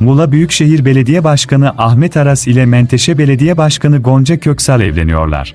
Muğla Büyükşehir Belediye Başkanı Ahmet Aras ile Menteşe Belediye Başkanı Gonca Köksal evleniyorlar.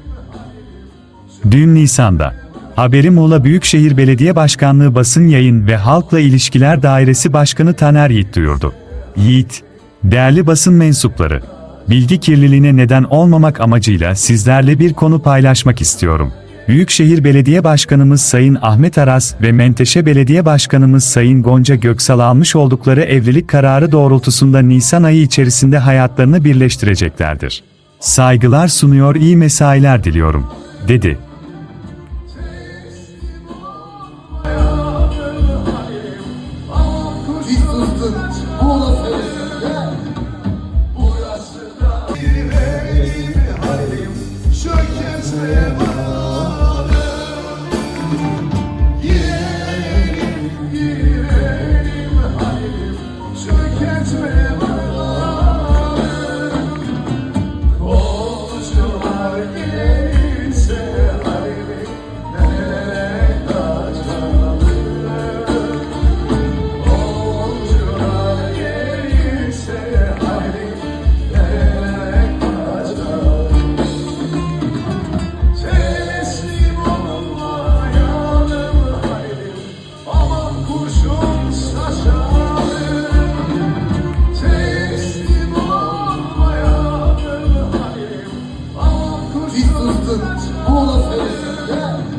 Düğün Nisan'da. Haberi Muğla Büyükşehir Belediye Başkanlığı Basın Yayın ve Halkla İlişkiler Dairesi Başkanı Taner Yiğit duyurdu. Yiğit, değerli basın mensupları, bilgi kirliliğine neden olmamak amacıyla sizlerle bir konu paylaşmak istiyorum. Büyükşehir Belediye Başkanımız Sayın Ahmet Aras ve Menteşe Belediye Başkanımız Sayın Gonca Göksal almış oldukları evlilik kararı doğrultusunda Nisan ayı içerisinde hayatlarını birleştireceklerdir. Saygılar sunuyor iyi mesailer diliyorum, dedi. Hiç working. Cık, cık, cık, cık, cık,